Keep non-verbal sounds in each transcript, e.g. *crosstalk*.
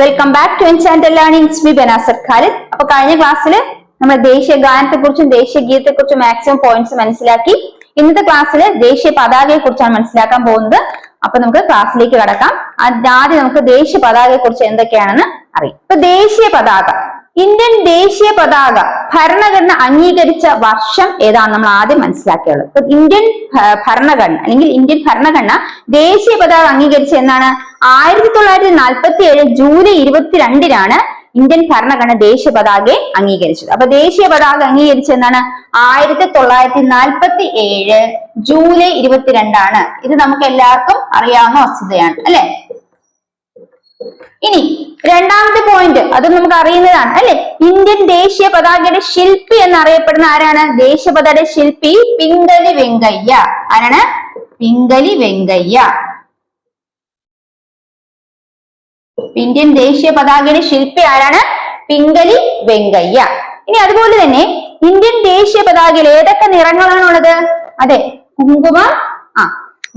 Welcome back to enchanted learning V ബനാസർ ഖാലിദ് അപ്പൊ കഴിഞ്ഞ ക്ലാസ്സിൽ നമ്മൾ ദേശീയ ഗാനത്തെ കുറിച്ചും ദേശീയ ഗീതത്തെ കുറിച്ചും മാക്സിമം പോയിന്റ്സ് മനസ്സിലാക്കി. ഇന്നത്തെ ക്ലാസ്സിൽ ദേശീയ പതാകയെ കുറിച്ചാണ് മനസ്സിലാക്കാൻ പോകുന്നത്. അപ്പൊ നമുക്ക് ക്ലാസ്സിലേക്ക് കടക്കാം. ആദ്യം നമുക്ക് ദേശീയ പതാകയെ കുറിച്ച് എന്തൊക്കെയാണെന്ന് അറിയാം. ഇപ്പൊ ദേശീയ പതാക. ഇന്ത്യൻ ദേശീയ പതാക ഭരണഘടന അംഗീകരിച്ച വർഷം ഏതാണ് നമ്മൾ ആദ്യം മനസ്സിലാക്കിയുള്ളത്. ഇന്ത്യൻ ഭരണഘടന അല്ലെങ്കിൽ ഇന്ത്യൻ ഭരണഘടന ദേശീയ പതാക അംഗീകരിച്ച എന്നാണ്. ആയിരത്തി തൊള്ളായിരത്തി നാൽപ്പത്തി ഏഴ് ജൂലൈ ഇരുപത്തിരണ്ടിനാണ് ഇന്ത്യൻ ഭരണഘടന ദേശീയ പതാകയെ അംഗീകരിച്ചത്. അപ്പൊ ദേശീയ പതാക അംഗീകരിച്ച എന്നാണ് ആയിരത്തി തൊള്ളായിരത്തി നാൽപ്പത്തി ഏഴ് ജൂലൈ ഇരുപത്തിരണ്ടാണ്. ഇത് നമുക്ക് എല്ലാവർക്കും അറിയാവുന്ന വസ്തുതയാണ് അല്ലെ? ഇനി രണ്ടാമത്തെ പോയിന്റ് അത് നമുക്ക് അറിയുന്നതാണ് അല്ലെ? ഇന്ത്യൻ ദേശീയ പതാകയുടെ ശില്പി എന്നറിയപ്പെടുന്ന ആരാണ്? ദേശീയ പതാകയുടെ ശില്പി പിങ്കലി വെങ്കയ്യ. ആരാണ്? പിങ്കലി വെങ്കയ്യ. ഇന്ത്യൻ ദേശീയ പതാകയുടെ ശില്പി ആരാണ്? പിങ്കലി വെങ്കയ്യ. ഇനി അതുപോലെ തന്നെ ഇന്ത്യൻ ദേശീയ പതാകയിൽ ഏതൊക്കെ നിറങ്ങളാണ് ഉള്ളത്? അതെ കുങ്കുമം ആ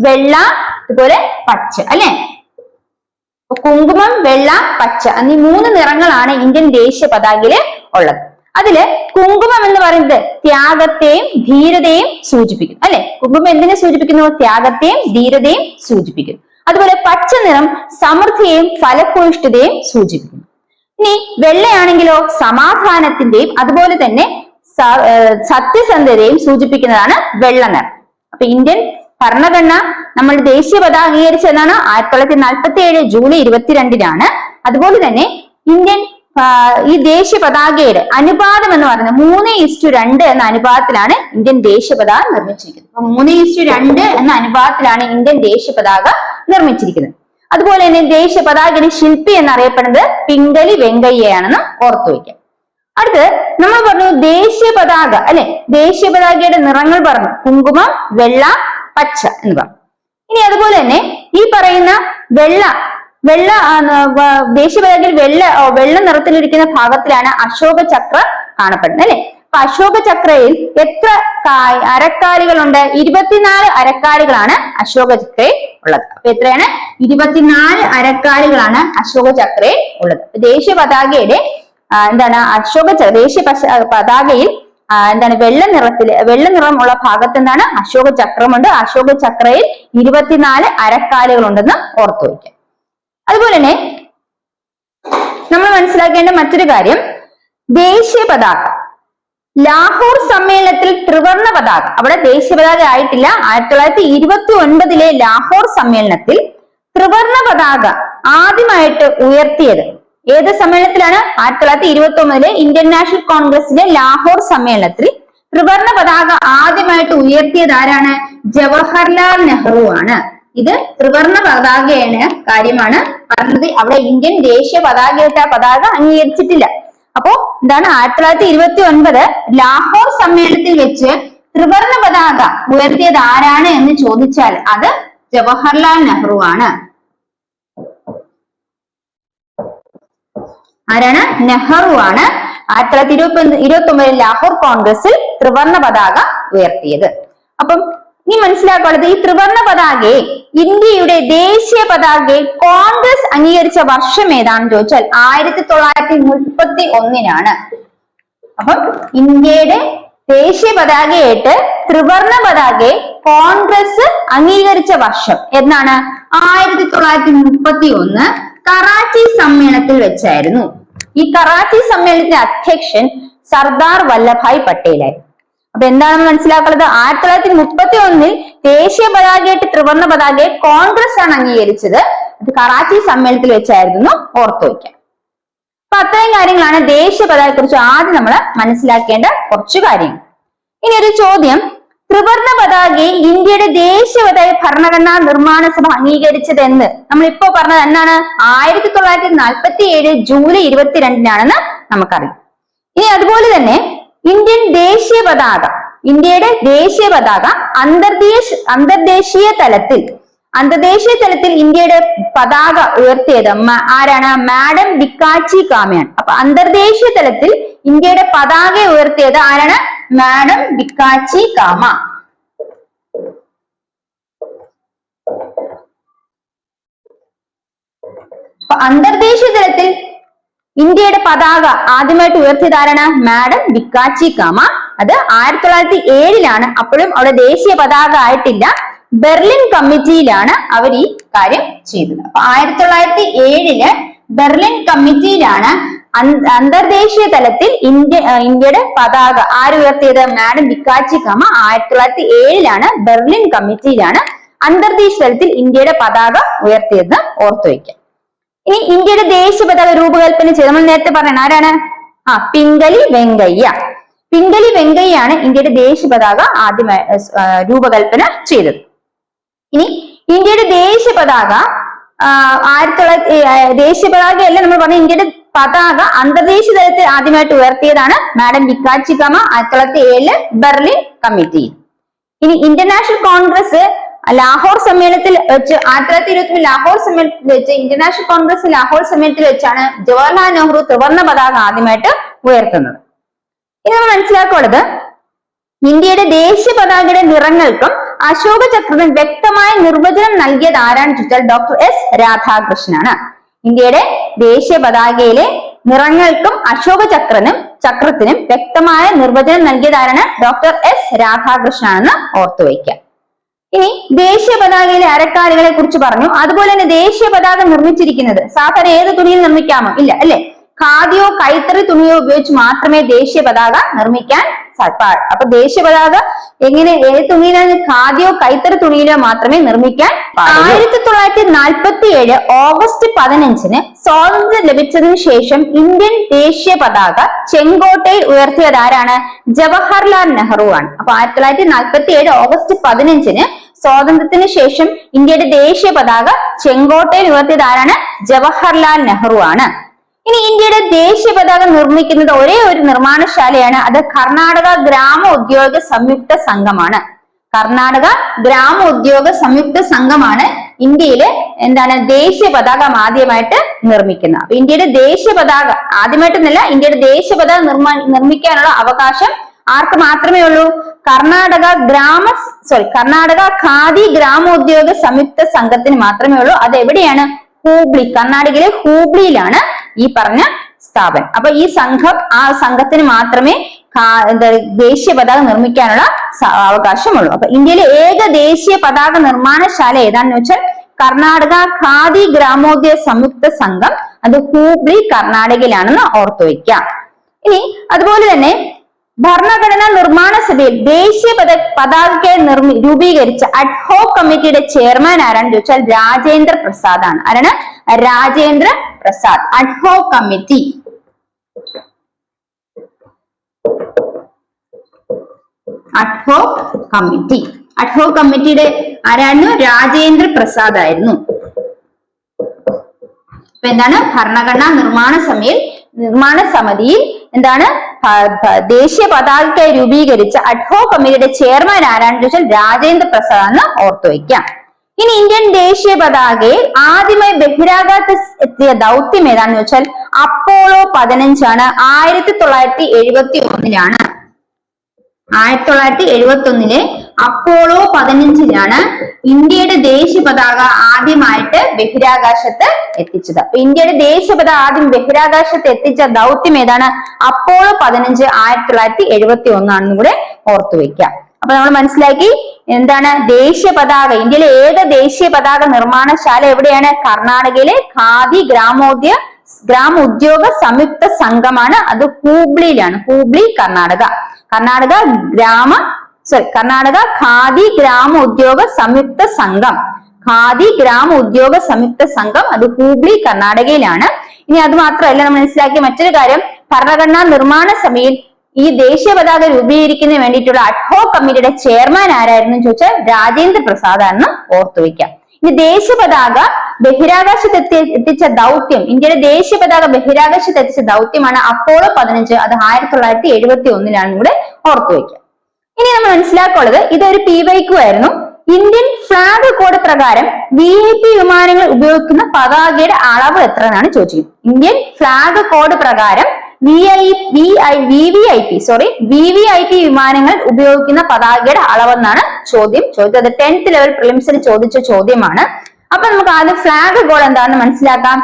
വെള്ള അതുപോലെ പച്ച അല്ലെ? കുങ്കുമം വെള്ള പച്ച എന്നീ മൂന്ന് നിറങ്ങളാണ് ഇന്ത്യൻ ദേശീയ പതാകയിൽ ഉള്ളത്. അതിൽ കുങ്കുമം എന്ന് പറയുന്നത് ത്യാഗത്തെയും ധീരതയും സൂചിപ്പിക്കും. അല്ലെ? കുങ്കുമം എന്തിനെ സൂചിപ്പിക്കുന്നു? ത്യാഗത്തെയും ധീരതയും സൂചിപ്പിക്കുന്നു അതുപോലെ പച്ച നിറം സമൃദ്ധിയെയും ഫലഭൂയിഷ്ഠതയും സൂചിപ്പിക്കുന്നു ഇനി വെള്ളയാണെങ്കിലോ സമാധാനത്തിന്റെയും അതുപോലെ തന്നെ സത്യസന്ധതയും സൂചിപ്പിക്കുന്നതാണ് വെള്ള നിറം. അപ്പൊ ഇന്ത്യൻ ഭരണഘടന നമ്മൾ ദേശീയ പതാക അംഗീകരിച്ചതാണ് ആയിരത്തി തൊള്ളായിരത്തി നാൽപ്പത്തി ഏഴ് ജൂലൈ ഇരുപത്തിരണ്ടിനാണ്. അതുപോലെ തന്നെ ഇന്ത്യൻ ഈ ദേശീയ പതാകയുടെ അനുപാതം എന്ന് പറയുന്നത് മൂന്ന് ഇസ്റ്റു രണ്ട് എന്ന അനുപാതത്തിലാണ് ഇന്ത്യൻ ദേശീയ പതാക നിർമ്മിച്ചിരിക്കുന്നത്. അപ്പൊ മൂന്ന് ഇസ്റ്റു രണ്ട് എന്ന അനുപാതത്തിലാണ് ഇന്ത്യൻ ദേശീയ പതാക നിർമ്മിച്ചിരിക്കുന്നത്. അതുപോലെ തന്നെ ദേശീയ പതാകയുടെ ശില്പി എന്നറിയപ്പെടുന്നത് പിംഗലി വെങ്കയ്യയാണെന്ന് ഓർത്തു വയ്ക്കാം. അടുത്ത് നമ്മൾ പറഞ്ഞു ദേശീയ പതാക അല്ലെ? ദേശീയ പതാകയുടെ നിറങ്ങൾ പറഞ്ഞു. കുങ്കുമം വെള്ള പച്ച എന്ന് പറയും ഇനി അതുപോലെ തന്നെ ഈ പറയുന്ന വെള്ള വെള്ള ദേശീയപതാകയിൽ വെള്ള വെള്ള നിറത്തിലിരിക്കുന്ന ഭാഗത്തിലാണ് അശോക ചക്ര കാണപ്പെടുന്നത് അല്ലെ? അപ്പൊ അശോക ചക്രയിൽ എത്ര അരക്കാലുകളുണ്ട്? ഇരുപത്തിനാല് അരക്കാലുകളാണ് അശോക ചക്രയിൽ ഉള്ളത്. അപ്പൊ എത്രയാണ്? ഇരുപത്തിനാല് അരക്കാലുകളാണ് അശോക ചക്രയിൽ ഉള്ളത്. ദേശീയ പതാകയുടെ എന്താണ്? അശോക ദേശീയ പതാകയിൽ എന്താണ് വെള്ള നിറത്തിൽ വെള്ള നിറമുള്ള ഭാഗത്ത് എന്താണ് അശോക ചക്രമുണ്ട്. അശോക ചക്രയിൽ ഇരുപത്തിനാല് അരക്കാലുകൾ ഉണ്ടെന്ന് ഓർത്തു വയ്ക്കുക. അതുപോലെ തന്നെ നമ്മൾ മനസ്സിലാക്കേണ്ട മറ്റൊരു കാര്യം ദേശീയ പതാക. ലാഹോർ സമ്മേളനത്തിൽ ത്രിവർണ പതാക. അവിടെ ദേശീയ പതാക ആയിട്ടില്ല. ആയിരത്തി തൊള്ളായിരത്തി ഇരുപത്തി ഒൻപതിലെ ലാഹോർ സമ്മേളനത്തിൽ ത്രിവർണ പതാക ആദ്യമായിട്ട് ഉയർത്തിയത് ഏത് സമ്മേളനത്തിലാണ് ആയിരത്തി തൊള്ളായിരത്തി ഇരുപത്തി ഒമ്പതിലെ ഇന്ത്യൻ നാഷണൽ കോൺഗ്രസിലെ ലാഹോർ സമ്മേളനത്തിൽ ത്രിവർണ പതാക ആദ്യമായിട്ട് ഉയർത്തിയത് ആരാണ്? ജവഹർലാൽ നെഹ്റു ആണ്. ഇത് ത്രിവർണ പതാകയാണ് കാര്യമാണ്. പറഞ്ഞത് അവിടെ ഇന്ത്യൻ ദേശീയ പതാകയായിട്ട് ആ പതാക അംഗീകരിച്ചിട്ടില്ല. അപ്പോ എന്താണ് ആയിരത്തി തൊള്ളായിരത്തി ഇരുപത്തി ഒൻപത് ലാഹോർ സമ്മേളനത്തിൽ വെച്ച് ത്രിവർണ പതാക ഉയർത്തിയത് ആരാണ് എന്ന് ചോദിച്ചാൽ അത് ജവഹർലാൽ നെഹ്റു ആണ്. ആരാണ്? നെഹ്റു ആണ്. ആയിരത്തി തൊള്ളായിരത്തി ഇരുപത്തി ഇരുപത്തി ഒമ്പതിൽ ലാഹോർ കോൺഗ്രസിൽ ത്രിവർണ പതാക ഉയർത്തിയത്. അപ്പം നീ മനസ്സിലാക്കാനുള്ളത് ഈ ത്രിവർണ പതാകയെ ഇന്ത്യയുടെ ദേശീയ പതാകയെ കോൺഗ്രസ് അംഗീകരിച്ച വർഷം ഏതാണെന്ന് ചോദിച്ചാൽ ആയിരത്തി തൊള്ളായിരത്തി മുപ്പത്തി ഒന്നിനാണ് അപ്പം ഇന്ത്യയുടെ ദേശീയ പതാകയായിട്ട് ത്രിവർണ പതാകയെ കോൺഗ്രസ് അംഗീകരിച്ച വർഷം എന്നാണ് ആയിരത്തി തൊള്ളായിരത്തി മുപ്പത്തി ഒന്ന് കറാച്ചി സമ്മേളനത്തിൽ വെച്ചായിരുന്നു. ഈ കറാച്ചി സമ്മേളനത്തിന്റെ അധ്യക്ഷൻ സർദാർ വല്ലഭായ് പട്ടേലായിരുന്നു. അപ്പൊ എന്താണ് മനസ്സിലാക്കുന്നത് ആയിരത്തി തൊള്ളായിരത്തി മുപ്പത്തി ഒന്നിൽ ദേശീയ പതാകയായിട്ട് ത്രിവർണ പതാകയെ കോൺഗ്രസ് ആണ് അംഗീകരിച്ചത്. അത് കറാച്ചി സമ്മേളനത്തിൽ വെച്ചായിരുന്നു ഓർത്തു വയ്ക്കാം അപ്പൊ അത്രയും കാര്യങ്ങളാണ് ദേശീയ പതാകയെ കുറിച്ച് ആദ്യം നമ്മൾ മനസ്സിലാക്കേണ്ട കുറച്ച് കാര്യങ്ങൾ. ഇനി ഒരു ചോദ്യം ത്രിവർണ പതാകയെ ഇന്ത്യയുടെ ദേശീയ പതാക ഭരണഘടനാ നിർമ്മാണ സഭ അംഗീകരിച്ചത് എന്ന് നമ്മൾ ഇപ്പോ പറഞ്ഞത് എന്നാണ്? ആയിരത്തി തൊള്ളായിരത്തി നാൽപ്പത്തി ഏഴ് ജൂലൈ ഇരുപത്തിരണ്ടിനാണെന്ന് നമുക്കറിയാം. ഇനി അതുപോലെ തന്നെ ഇന്ത്യൻ ദേശീയ പതാക ഇന്ത്യയുടെ ദേശീയ പതാക അന്തർദേശ അന്തർദേശീയ തലത്തിൽ അന്തർദേശീയ തലത്തിൽ ഇന്ത്യയുടെ പതാക ഉയർത്തിയത് ആരാണ്? മാഡം ബിക്കാച്ചി കാമയാണ്. അപ്പൊ അന്തർദേശീയ തലത്തിൽ ഇന്ത്യയുടെ പതാക ഉയർത്തിയത് ആരാണ്? മാഡം ബിക്കാച്ചി കാമ. അന്തർദേശീയ തലത്തിൽ ഇന്ത്യയുടെ പതാക ആദ്യമായിട്ട് ഉയർത്തിയത് ആരാണ് മാഡം ബിക്കാച്ചി കാമ. അത് ആയിരത്തി തൊള്ളായിരത്തി ഏഴിലാണ് അപ്പോഴും അവിടെ ദേശീയ പതാക ആയിട്ടില്ല. ബെർലിൻ കമ്മിറ്റിയിലാണ് അവർ ഈ കാര്യം ചെയ്തത്. അപ്പൊ ആയിരത്തി തൊള്ളായിരത്തി ഏഴിൽ ബെർലിൻ കമ്മിറ്റിയിലാണ് അന്തർദേശീയ തലത്തിൽ ഇന്ത്യ ഇന്ത്യയുടെ പതാക ആര് ഉയർത്തിയത്? മാഡം ബിക്കാച്ചി കാമ ആയിരത്തി തൊള്ളായിരത്തി ഏഴിലാണ് ബെർലിൻ കമ്മിറ്റിയിലാണ് അന്തർദേശീയ തലത്തിൽ ഇന്ത്യയുടെ പതാക ഉയർത്തിയത് ഓർത്തു വയ്ക്കാം. ഇനി ഇന്ത്യയുടെ ദേശീയ പതാക രൂപകൽപ്പന ചെയ്ത് നമ്മൾ നേരത്തെ പറഞ്ഞ ആരാണ്? ആ പിംഗലി വെങ്കയ്യ. പിംഗലി വെങ്കയ്യാണ് ഇന്ത്യയുടെ ദേശീയ പതാക ആദ്യമായി രൂപകൽപ്പന ചെയ്തത്. ഇനി ഇന്ത്യയുടെ ദേശീയ പതാക ആയിരത്തി തൊള്ളായിരത്തി ദേശീയ പതാകയല്ല നമ്മൾ പറഞ്ഞ ഇന്ത്യയുടെ പതാക അന്തർദേശീയ തലത്തിൽ ആദ്യമായിട്ട് ഉയർത്തിയതാണ് മാഡം വിക്കാച്ചിക്കമ ആയിരത്തി തൊള്ളായിരത്തി ഏഴിൽ ബെർലിൻ കമ്മിറ്റി. ഇനി ഇന്റർനാഷണൽ കോൺഗ്രസ് ലാഹോർ സമ്മേളനത്തിൽ വെച്ച് ആയിരത്തി തൊള്ളായിരത്തി ഇരുപത്തി ലാഹോർ സമ്മേളനത്തിൽ വെച്ച് ഇന്റർനാഷണൽ കോൺഗ്രസ് ലാഹോർ സമ്മേളനത്തിൽ വെച്ചാണ് ജവഹർലാൽ നെഹ്റു ത്രിവർണ പതാക ആദ്യമായിട്ട് ഉയർത്തുന്നത്. ഇനി നമ്മൾ മനസ്സിലാക്കുള്ളത് ഇന്ത്യയുടെ ദേശീയ പതാകയുടെ നിറങ്ങൾക്കും അശോക ചക്രത്തിനും വ്യക്തമായ നിർവചനം നൽകിയത് ആരാണെന്ന് ചോദിച്ചാൽ ഡോക്ടർ എസ് രാധാകൃഷ്ണനാണ്. ഇന്ത്യയുടെ ദേശീയ പതാകയിലെ നിറങ്ങൾക്കും അശോക ചക്രനും ചക്രത്തിനും വ്യക്തമായ നിർവചനം നൽകിയതാരാണ് ഡോക്ടർ എസ് രാധാകൃഷ്ണൻ ഓർത്തു വയ്ക്കുക. ഇനി ദേശീയ പതാകയിലെ അരക്കാലുകളെ കുറിച്ച് പറഞ്ഞു. അതുപോലെ തന്നെ ദേശീയ പതാക നിർമ്മിച്ചിരിക്കുന്നത് സാധാരണ ഏത് തുണിയിൽ നിർമ്മിക്കാമോ? ഇല്ല അല്ലെ? ഖാദിയോ കൈത്തറി തുണിയോ ഉപയോഗിച്ച് മാത്രമേ ദേശീയ പതാക നിർമ്മിക്കാൻ സാ- അപ്പൊ ദേശീയ പതാക എങ്ങനെ ഏത് തുണിയിലാണ് ഖാദിയോ കൈത്തറി തുണിയിലോ മാത്രമേ നിർമ്മിക്കാൻ ആയിരത്തി തൊള്ളായിരത്തി നാൽപ്പത്തി ഏഴ് ഓഗസ്റ്റ് പതിനഞ്ചിന് സ്വാതന്ത്ര്യം ലഭിച്ചതിന് ശേഷം ഇന്ത്യൻ ദേശീയ പതാക ചെങ്കോട്ടയിൽ ഉയർത്തിയത് ആരാണ്? ജവഹർലാൽ നെഹ്റു ആണ്. അപ്പൊ ആയിരത്തി തൊള്ളായിരത്തി നാൽപ്പത്തി ഏഴ് ഓഗസ്റ്റ് പതിനഞ്ചിന് സ്വാതന്ത്ര്യത്തിന് ശേഷം ഇന്ത്യയുടെ ദേശീയ പതാക ചെങ്കോട്ടയിൽ ഉയർത്തിയത് ആരാണ്? ജവഹർലാൽ നെഹ്റു ആണ്. ഇനി ഇന്ത്യയുടെ ദേശീയ പതാക നിർമ്മിക്കുന്നത് ഒരേ ഒരു നിർമ്മാണശാലയാണ്. അത് കർണാടക ഗ്രാമ ഉദ്യോഗ സംയുക്ത സംഘമാണ്. കർണാടക ഗ്രാമ ഉദ്യോഗ സംയുക്ത സംഘമാണ് ഇന്ത്യയിലെ എന്താണ് ദേശീയ പതാക ആദ്യമായിട്ട് നിർമ്മിക്കുന്നത്. അപ്പൊ ഇന്ത്യയുടെ ദേശീയ പതാക ആദ്യമായിട്ടൊന്നല്ല ഇന്ത്യയുടെ ദേശീയ പതാക നിർമ്മാ നിർമ്മിക്കാനുള്ള അവകാശം ആർക്ക് മാത്രമേ ഉള്ളൂ? കർണാടക ഗ്രാമ സോറി കർണാടക ഖാദി ഗ്രാമോദ്യോഗ സംയുക്ത സംഘത്തിന് മാത്രമേ ഉള്ളൂ. അത് എവിടെയാണ് ഹൂബ്ലി കർണാടകയിലെ ഹൂബ്ലിയിലാണ് ഈ പറഞ്ഞ സ്ഥാപനം. അപ്പൊ ഈ സംഘം ആ സംഘത്തിന് മാത്രമേ ദേശീയ പതാക നിർമ്മിക്കാനുള്ള അവകാശമുള്ളൂ. അപ്പൊ ഇന്ത്യയിലെ ഏക ദേശീയ പതാക നിർമ്മാണശാല ഏതാണെന്ന് വെച്ചാൽ കർണാടക ഖാദി ഗ്രാമോദ്യ സംയുക്ത സംഘം അത് ഹൂബ്ലി കർണാടകയിലാണെന്ന് ഓർത്തു വയ്ക്കാം. ഇനി അതുപോലെ തന്നെ ഭരണഘടനാ നിർമ്മാണ സഭയിൽ ദേശീയ പത പതാകയെ നിർമ്മി രൂപീകരിച്ച അഡ്ഹോ കമ്മിറ്റിയുടെ ചെയർമാൻ ആരാണെന്ന് ചോദിച്ചാൽ രാജേന്ദ്ര പ്രസാദ് ആണ് ആരാണ്? Rajendra Prasad. Ad hoc committee ad hoc committee ad hoc കമ്മിറ്റിയുടെ ആരായിരുന്നു? രാജേന്ദ്ര പ്രസാദ് ആയിരുന്നു. എന്താണ്? ഭരണഘടനാ നിർമ്മാണ സമയിൽ നിർമ്മാണ സമിതിയിൽ എന്താണ്? ദേശീയ പതാകയ്ക്കായി രൂപീകരിച്ച അഡ്ഹോ കമ്മിറ്റിയുടെ ചെയർമാൻ ആരാണെന്ന് ചോദിച്ചാൽ രാജേന്ദ്ര പ്രസാദ് എന്ന് ഓർത്തു വയ്ക്കാം ഇനി ഇന്ത്യൻ ദേശീയ പതാകയിൽ ആദ്യമായി ബഹിരാകാശത്ത് എത്തിയ ദൗത്യം ഏതാണെന്ന് വെച്ചാൽ അപ്പോളോ പതിനഞ്ചാണ്. ആയിരത്തി തൊള്ളായിരത്തി എഴുപത്തി ഒന്നിലാണ്. ആയിരത്തി തൊള്ളായിരത്തി എഴുപത്തി ഒന്നിലെ അപ്പോളോ പതിനഞ്ചിലാണ് ഇന്ത്യയുടെ ദേശീയ പതാക ആദ്യമായിട്ട് ബഹിരാകാശത്ത് എത്തിച്ചത്. അപ്പൊ ഇന്ത്യയുടെ ദേശീയ പതാക ആദ്യം ബഹിരാകാശത്ത് എത്തിച്ച ദൗത്യം ഏതാണ്? അപ്പോളോ പതിനഞ്ച് ആയിരത്തി തൊള്ളായിരത്തി എഴുപത്തി ഒന്നാണെന്നും കൂടെ ഓർത്തു വെക്കാം അപ്പൊ നമ്മൾ മനസ്സിലാക്കി എന്താണ് ദേശീയ പതാക ഇന്ത്യയിലെ ഏക ദേശീയ പതാക നിർമ്മാണശാല എവിടെയാണ്? കർണാടകയിലെ ഖാദി ഗ്രാമോദ്യ ഗ്രാമ ഉദ്യോഗ സംയുക്ത സംഘമാണ്. അത് ഹൂബ്ലിയിലാണ്. ഹൂബ്ലി കർണാടക. കർണാടക ഗ്രാമ സോറി കർണാടക ഖാദി ഗ്രാമ ഉദ്യോഗ സംയുക്ത സംഘം. ഖാദി ഗ്രാമ ഉദ്യോഗ സംയുക്ത സംഘം അത് ഹൂബ്ലി കർണാടകയിലാണ്. ഇനി അത് മാത്രമല്ല നമ്മൾ മനസ്സിലാക്കിയ മറ്റൊരു കാര്യം. ഭരണഘടനാ നിർമ്മാണ സഭയിൽ ഈ ദേശീയ പതാക രൂപീകരിക്കുന്നതിന് വേണ്ടിയിട്ടുള്ള അഡ്ഹോ കമ്മിറ്റിയുടെ ചെയർമാൻ ആരായിരുന്നു ചോദിച്ചാൽ രാജേന്ദ്ര പ്രസാദ് ആണെന്ന് ഓർത്തു വെക്കാം ഇനി ദേശീയ പതാക ബഹിരാകാശത്ത് എത്തി എത്തിച്ച ദൗത്യം ഇന്ത്യയുടെ ദേശീയ പതാക ബഹിരാകാശത്ത് എത്തിച്ച ദൗത്യമാണ് അപ്പോളോ പതിനഞ്ച് അത് ആയിരത്തി തൊള്ളായിരത്തി എഴുപത്തി ഒന്നിലാണ് കൂടെ ഓർത്തു വെക്കാം ഇനി നമ്മൾ മനസ്സിലാക്കുള്ളത് ഇതൊരു പി വൈക്കു ആയിരുന്നു. ഇന്ത്യൻ ഫ്ലാഗ് കോഡ് പ്രകാരം വി ഐ പി വിമാനങ്ങൾ ഉപയോഗിക്കുന്ന പതാകയുടെ അളവ് എത്ര എന്നാണ് ചോദിച്ചത്. ഇന്ത്യൻ ഫ്ലാഗ് കോഡ് പ്രകാരം V I V I V V I P sorry V V I P വിമാനങ്ങൾ ഉപയോഗിക്കുന്ന പതാകയുടെ അളവെന്നാണ് ചോദ്യം. ചോദിച്ചത് ടെൻത്ത് ലെവൽ പ്രിലിംസിന് ചോദിച്ച ചോദ്യമാണ്. അപ്പൊ നമുക്ക് ആദ്യം ഫ്ലാഗ് കോഡ് എന്താണെന്ന് മനസ്സിലാക്കാം.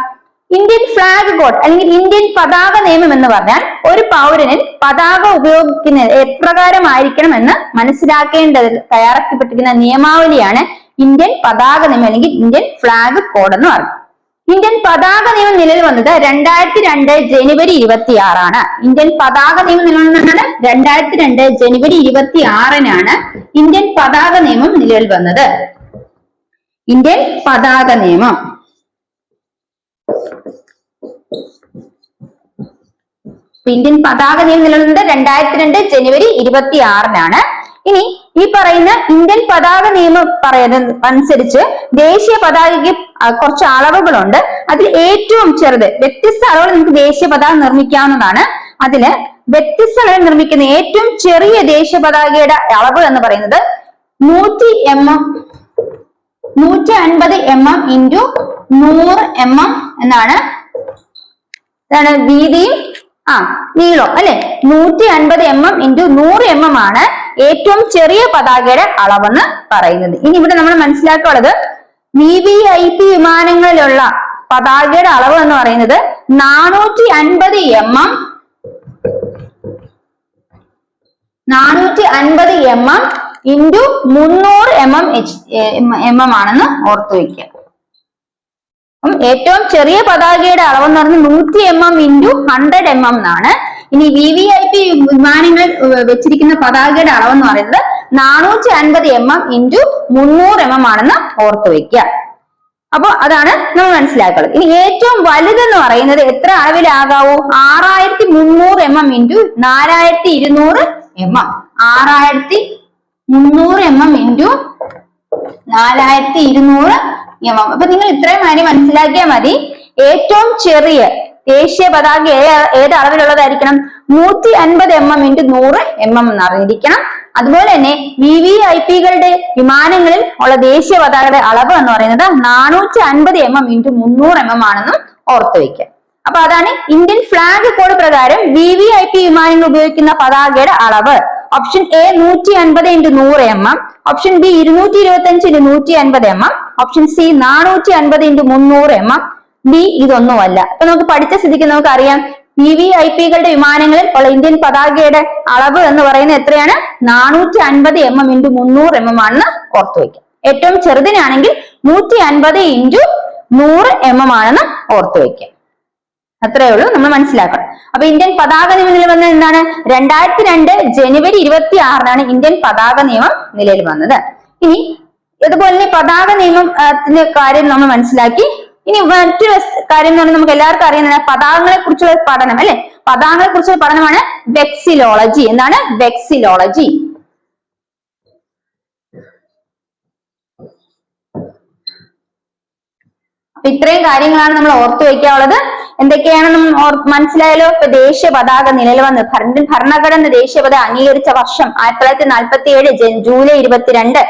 ഇന്ത്യൻ ഫ്ലാഗ് കോഡ് അല്ലെങ്കിൽ ഇന്ത്യൻ പതാക നിയമം എന്ന് പറഞ്ഞാൽ ഒരു പൗരനിൽ പതാക ഉപയോഗിക്കുന്നത് എപ്രകാരമായിരിക്കണം എന്ന് മനസ്സിലാക്കേണ്ടത് തയ്യാറാക്കപ്പെട്ടിരിക്കുന്ന നിയമാവലിയാണ് ഇന്ത്യൻ പതാക നിയമം അല്ലെങ്കിൽ ഇന്ത്യൻ ഫ്ലാഗ് കോഡ് എന്ന് പറഞ്ഞു ഇന്ത്യൻ പതാക നിയമം നിലവിൽ വന്നത് രണ്ടായിരത്തി രണ്ട് ജനുവരി ഇരുപത്തി ആറാണ് ഇന്ത്യൻ പതാക നിയമം നിലവിൽ വന്നത് രണ്ടായിരത്തി രണ്ട് ജനുവരി ഇരുപത്തി ആറിനാണ് ഇന്ത്യൻ പതാക നിയമം നിലവിൽ വന്നത്. ഇന്ത്യൻ പതാക നിയമം. ഇന്ത്യൻ പതാക നിയമം നിലനിന്നത് രണ്ടായിരത്തി രണ്ട് ജനുവരി ഇരുപത്തി ആറിനാണ് ഇനി ഈ പറയുന്ന ഇന്ത്യൻ പതാക നിയമം പറയുന്നത് അനുസരിച്ച് ദേശീയ പതാകയ്ക്ക് കുറച്ച് അളവുകളുണ്ട്. അതിൽ ഏറ്റവും ചെറുത് വ്യത്യസ്ത അളവുകൾ നമുക്ക് ദേശീയ പതാക നിർമ്മിക്കാവുന്നതാണ്. അതിൽ വ്യത്യസ്ത അളവിൽ നിർമ്മിക്കുന്ന ഏറ്റവും ചെറിയ ദേശീയ പതാകയുടെ അളവ് എന്ന് പറയുന്നത് നൂറ്റി എം എം നൂറ്റി അൻപത് എം എം ഇന്റു നൂറ് എം എം എന്നാണ്. വീതിയും ആ നീളം അല്ലെ? നൂറ്റി അൻപത് എം എം ഇന്റു നൂറ് എം എം ആണ് ഏറ്റവും ചെറിയ പതാകയുടെ അളവെന്ന് പറയുന്നത്. ഇനി ഇവിടെ നമ്മൾ മനസ്സിലാക്കാനുള്ളത് വി വി ഐ പി വിമാനങ്ങളിലുള്ള പതാകയുടെ അളവ് എന്ന് പറയുന്നത് നാനൂറ്റി അൻപത് എം എം നാനൂറ്റി അൻപത് എം എം ഇന്റു മുന്നൂറ് M M H M M ആണെന്ന് ഓർത്തു അപ്പം ഏറ്റവും ചെറിയ പതാകയുടെ അളവ് എന്ന് പറയുന്നത് നൂറ്റി M M into hundred M M എന്നാണ്. ഇനി വി വി ഐ പി വിമാനങ്ങൾ വെച്ചിരിക്കുന്ന പതാകയുടെ അളവ് എന്ന് പറയുന്നത് നാനൂറ്റി അൻപത് എം എം ഇന്റു മുന്നൂറ് എം എം ആണെന്ന് ഓർത്തു വെക്കുക അപ്പൊ അതാണ് നമ്മൾ മനസ്സിലാക്കുന്നത്. ഇനി ഏറ്റവും വലുതെന്ന് പറയുന്നത് എത്ര അളവിലാകാവൂ? ആറായിരത്തി മുന്നൂറ് എം എം ഇന്റു നാലായിരത്തി ഇരുന്നൂറ് എം എം. ആറായിരത്തി മുന്നൂറ് എം എം ഇന്റു നാലായിരത്തി ഇരുന്നൂറ് എം അപ്പൊ നിങ്ങൾ ഇത്രയും കാര്യം മനസ്സിലാക്കിയാൽ മതി. ഏറ്റവും ചെറിയ ദേശീയ പതാക ഏത് അളവിലുള്ളതായിരിക്കണം? നൂറ്റി അൻപത് എം എം ഇന്റു നൂറ് എം എം എന്നറിഞ്ഞിരിക്കണം. അതുപോലെ തന്നെ വി വി ഐ പികളുടെ വിമാനങ്ങളിൽ ഉള്ള ദേശീയ പതാകയുടെ അളവ് എന്ന് പറയുന്നത് നാനൂറ്റി അൻപത് എം എം ഇന്റു മുന്നൂറ് എം എം ആണെന്നും ഓർത്തു വെക്കുക. അപ്പൊ അതാണ് ഇന്ത്യൻ ഫ്ലാഗ് കോഡ് പ്രകാരം വി വി ഐ പി വിമാനങ്ങൾ ഉപയോഗിക്കുന്ന പതാകയുടെ അളവ്. ഓപ്ഷൻ എ നൂറ്റി അൻപത് ഇന്റു നൂറ് എം എം. ഓപ്ഷൻ ബി ഇരുന്നൂറ്റി ഇരുപത്തി അഞ്ച് ഇന്റു നൂറ്റി അൻപത് എം എം. ഓപ്ഷൻ സി നാനൂറ്റി അൻപത് ഇന്റു മുന്നൂറ് എം എം ഡി ഇതൊന്നുമല്ല. അപ്പൊ നമുക്ക് പഠിച്ച സ്ഥിതിക്ക് നമുക്ക് അറിയാം പി വി ഐ പികളുടെ വിമാനങ്ങളിൽ ഉള്ള ഇന്ത്യൻ പതാകയുടെ അളവ് എന്ന് പറയുന്നത് എത്രയാണ്? നാനൂറ്റി അൻപത് എം എം ഇന്റു മുന്നൂറ് എം എം ആണെന്ന് ഓർത്തു വയ്ക്കാം ഏറ്റവും ചെറുതിനാണെങ്കിൽ നൂറ്റി അൻപത് ഇന്റു നൂറ് എം എം ആണെന്ന് ഓർത്തു വയ്ക്കാം അത്രയേ ഉള്ളൂ നമ്മൾ മനസ്സിലാക്കണം. അപ്പൊ ഇന്ത്യൻ പതാക നിയമം നിലവിൽ വന്നത് എന്താണ്? രണ്ടായിരത്തി രണ്ട് ജനുവരി ഇരുപത്തി ആറിനാണ് ഇന്ത്യൻ പതാക നിയമം നിലയിൽ വന്നത്. ഇനി ഇതുപോലെ തന്നെ പതാക നിയമത്തിന്റെ കാര്യം നമ്മൾ മനസ്സിലാക്കി. ഇനി മറ്റൊരു കാര്യം എന്ന് പറഞ്ഞാൽ നമുക്ക് എല്ലാവർക്കും അറിയുന്ന പതാകങ്ങളെ കുറിച്ചുള്ള പഠനം അല്ലെ? പതാകങ്ങളെ കുറിച്ചുള്ള പഠനമാണ് വെക്സിലോളജി എന്താണ്? വെക്സിലോളജി ഇത്രയും കാര്യങ്ങളാണ് നമ്മൾ ഓർത്തു വെക്കാനുള്ളത് എന്തൊക്കെയാണ് നമ്മൾ മനസ്സിലായാലോ? ഇപ്പൊ ദേശീയ പതാക നിലയിൽ വന്ന് ഭരണ ഭരണഘടന ദേശീയ പതാക അംഗീകരിച്ച വർഷം ആയിരത്തി തൊള്ളായിരത്തി നാൽപ്പത്തി ഏഴ് ജൂലൈ ഇരുപത്തിരണ്ട്.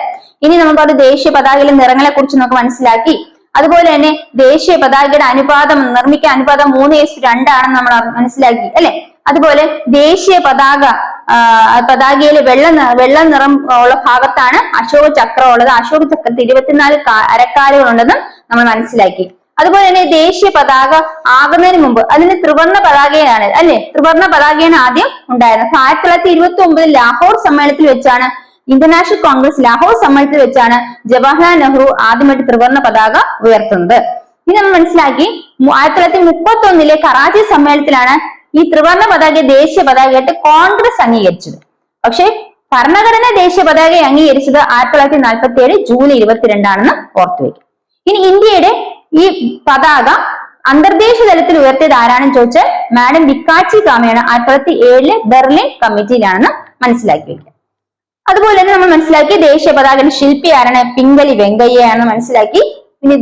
ഇനി നമുക്കത് ദേശീയ പതാകയിലെ നിറങ്ങളെ കുറിച്ച് നമുക്ക് മനസ്സിലാക്കി. അതുപോലെ തന്നെ ദേശീയ പതാകയുടെ അനുപാതം നിർമ്മിക്കാൻ അനുപാതം മൂന്ന് എസ് രണ്ടാണെന്ന് നമ്മൾ മനസ്സിലാക്കി അല്ലെ? അതുപോലെ ദേശീയ പതാക പതാകയിൽ വെള്ള വെള്ള നിറം ഉള്ള ഭാഗത്താണ് അശോക ചക്രം ഉള്ളത്. അശോക ചക്രത്തിൽ ഇരുപത്തിനാല് അരക്കാലുകൾ നമ്മൾ മനസ്സിലാക്കി. അതുപോലെ തന്നെ ദേശീയ പതാക ആകുന്നതിന് മുമ്പ് അതിന് ത്രിവർണ പതാകയാണ് അല്ലെ? ത്രിവർണ പതാകയാണ് ആദ്യം ഉണ്ടായിരുന്നത്. ആയിരത്തി തൊള്ളായിരത്തി ഇരുപത്തി ഒമ്പതിൽ ലാഹോർ സമ്മേളനത്തിൽ വെച്ചാണ് ഇന്റർനാഷണൽ കോൺഗ്രസ് ലാഹോർ സമ്മേളനത്തിൽ വെച്ചാണ് ജവഹർലാൽ നെഹ്റു ആദ്യമായിട്ട് ത്രിവർണ പതാക ഉയർത്തുന്നത്. ഇനി നമ്മൾ മനസ്സിലാക്കി ആയിരത്തി തൊള്ളായിരത്തി മുപ്പത്തി ഒന്നിലെ കറാച്ചി സമ്മേളനത്തിലാണ് ഈ ത്രിവർണ പതാക ദേശീയ പതാകയായിട്ട് കോൺഗ്രസ് അംഗീകരിച്ചത്. പക്ഷേ ഭരണഘടന ദേശീയ പതാക അംഗീകരിച്ചത് ആയിരത്തി തൊള്ളായിരത്തി നാൽപ്പത്തി ഏഴ് ജൂലൈ ഇരുപത്തിരണ്ടാണെന്ന് ഓർത്തുവെക്കും ഇനി ഇന്ത്യയുടെ ഈ പതാക അന്തർദേശീയ തലത്തിൽ ഉയർത്തിയത് ആരാണെന്ന് ചോദിച്ചാൽ മാഡം വിക്കാച്ചി കാമയാണ് ആയിരത്തി തൊള്ളായിരത്തി ഏഴിലെ ബെർലിൻ കമ്മിറ്റിയിലാണെന്ന് മനസ്സിലാക്കി വെക്കുക അതുപോലെ തന്നെ നമ്മൾ മനസ്സിലാക്കി ദേശീയ പതാകയുടെ ശില്പി ആരാണ് പിംഗലി വെങ്കയ്യാണെന്ന് മനസ്സിലാക്കി. പിന്നെ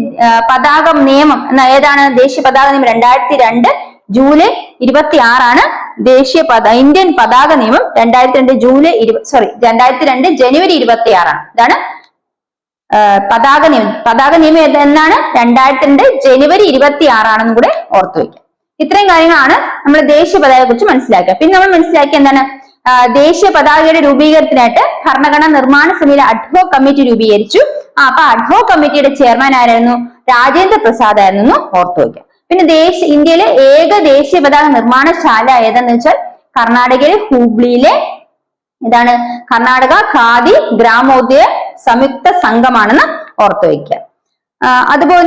പതാക നിയമം എന്ന ഏതാണ്? ദേശീയ പതാക നിയമം രണ്ടായിരത്തി രണ്ട് ജൂലൈ ഇരുപത്തി ആറാണ് ദേശീയ പത ഇന്ത്യൻ പതാക നിയമം രണ്ടായിരത്തി രണ്ട് ജൂലൈ ഇരു സോറി രണ്ടായിരത്തി രണ്ട് ജനുവരി ഇരുപത്തി ആറാണ് ഇതാണ് പതാക നിയമം. പതാക നിയമം എന്താണ് രണ്ടായിരത്തി രണ്ട് ജനുവരി ഇരുപത്തി ആറാണെന്നും കൂടെ ഓർത്തു വെക്കാം ഇത്രയും കാര്യങ്ങളാണ് നമ്മൾ ദേശീയ പതാകയെ കുറിച്ച് മനസ്സിലാക്കുക. പിന്നെ നമ്മൾ മനസ്സിലാക്കിയ എന്താണ്? ദേശീയ പതാകയുടെ രൂപീകരണത്തിനായിട്ട് ഭരണഘടനാ നിർമ്മാണ സമിതിയിലെ അഡ്ഹോ കമ്മിറ്റി രൂപീകരിച്ചു. അപ്പൊ അഡ്ഹോ കമ്മിറ്റിയുടെ ചെയർമാൻ ആരായിരുന്നു? രാജേന്ദ്ര പ്രസാദ് ആയിരുന്നു. ഓർത്തു വയ്ക്കുക പിന്നെ ദേശ ഇന്ത്യയിലെ ഏക ദേശീയ പതാക നിർമ്മാണശാല ഏതെന്ന് വെച്ചാൽ കർണാടകയിലെ ഹൂബ്ലിയിലെ ഇതാണ് കർണാടക ഖാദി ഗ്രാമോദ്യ സംയുക്ത സംഘമാണെന്ന് ഓർത്തു വയ്ക്കുക അതുപോലെ